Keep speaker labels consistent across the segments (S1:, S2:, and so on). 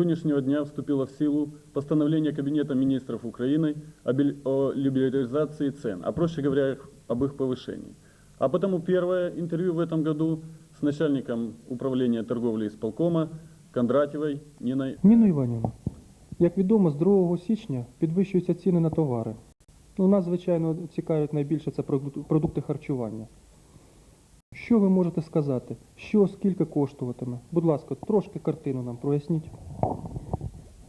S1: сегодняшнего дня вступило в силу постановление Кабинета министров Украины о бел- о либерализации цен, а проще говоря, их- об их повышении. А потому первое интервью в этом году с начальником управления торговли исполкома Кондратьевой Ниной
S2: Ніно Іванівна, як відомо, з 2 січня підвищуються ціни на товари. Ну, нас, звичайно, цікавить найбільше це продукти- продукти харчування. Що ви можете сказати? Що скільки коштуватиме? Будь ласка, трошки картину нам проясніть.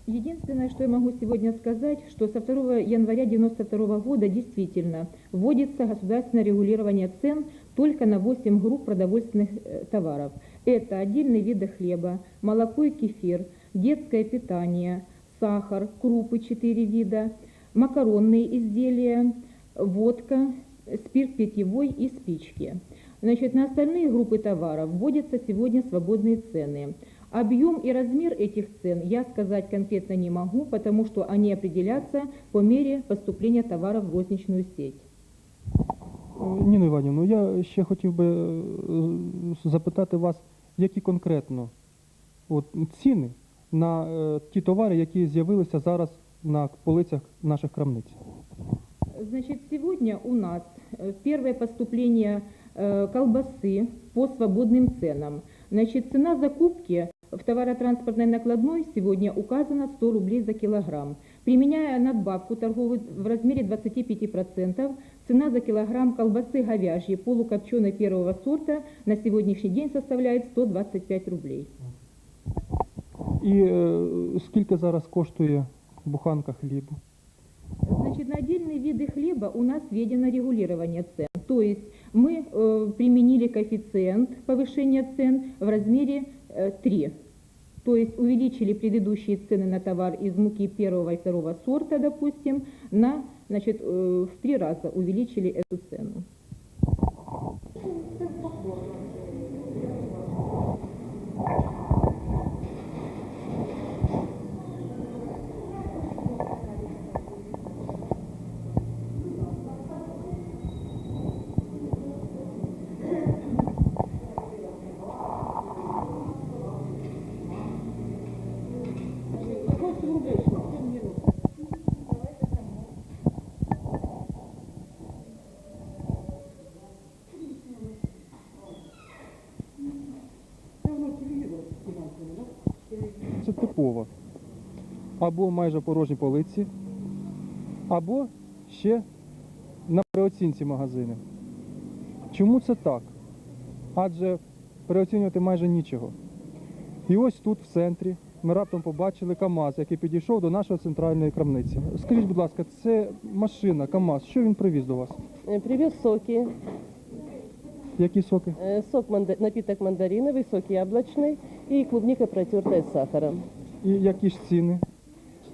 S3: Единственное, что я могу сегодня сказать, что со 2 января 1992 года действительно вводится государственное регулирование цен только на 8 групп продовольственных э, товаров. Это отдельные виды хлеба, молоко и кефир, детское питание, сахар, крупы 4 вида, макаронные изделия, водка, спирт питьевой и спички. Значит, на остальные группы товаров вводятся сегодня свободные цены. Объем и размер этих цен я сказать конкретно не могу, потому что они определятся по мере поступления товаров в розничную сеть.
S2: Е, Ніно Іванівна, я ще хотів би е, запитати вас, які конкретно от, ціни на е, ті товари, які з'явилися зараз на полицях наших крамниць.
S3: Значит, сегодня у нас э, первое поступление э, колбасы по свободным ценам. Значит, цена закупки в товаротранспортной накладной сегодня указана 100 рублей за килограмм. Применяя надбавку торговую в размере 25%, цена за килограмм колбасы говяжьей полукопченой первого сорта на сегодняшний день составляет 125 рублей.
S2: І е, скільки зараз коштує буханка хлібу?
S3: Значит, на отдельные виды хлеба у нас введено регулирование цен. То есть мы э, применили коэффициент повышения цен в размере э, 3. То есть увеличили предыдущие цены на товар из муки первого и второго сорта, допустим, на, значит, э, в три раза увеличили эту цену.
S2: Це типово. Або майже порожні полиці, або ще на переоцінці магазини. Чому це так? Адже переоцінювати майже нічого. І ось тут, в центрі, ми раптом побачили КАМАЗ, який підійшов до нашої центральної крамниці. Скажіть, будь ласка, це машина КАМАЗ. Що він привіз до вас?
S4: Э, Привез соки,
S2: Які соки?
S4: Э, сок манда- напиток мандариновый, сок яблочный и клубника протертая с сахаром.
S2: І які ж ціни?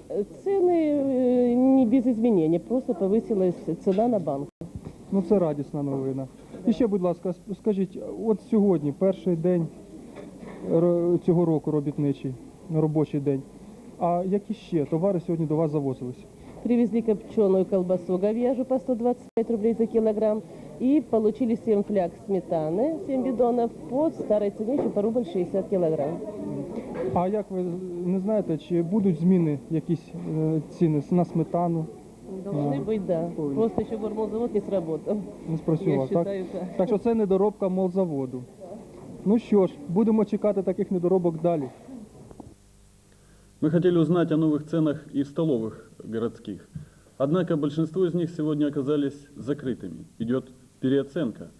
S4: Э, Цены э, не без изменений, просто повысилась цена на банк.
S2: Ну це радісна новина. І ще, будь ласка, с- скажіть, от сьогодні, перший день ро- цього року робітничий, робочий день. А які ще товари сьогодні до вас завозились?
S4: Привезли копченую колбасу говяжью по 125 рублей за килограмм и получили 7 фляг сметаны, 7 бидонов по старой цене еще по рубль 60 килограмм.
S2: А як ви не знаєте, чи будуть зміни якісь е, ціни на сметану?
S4: Должны быть, да.
S2: Ой.
S4: Просто еще гормозавод не сработал.
S2: Не спрацював,
S4: Я
S2: так?
S4: считаю, так.
S2: Так що це недоробка молзаводу. Ну що ж, будемо чекати таких недоробок далі.
S1: Мы хотели узнать о новых ценах и в столовых городских. Однако большинство из них сегодня оказались закрытыми. Идет переоценка.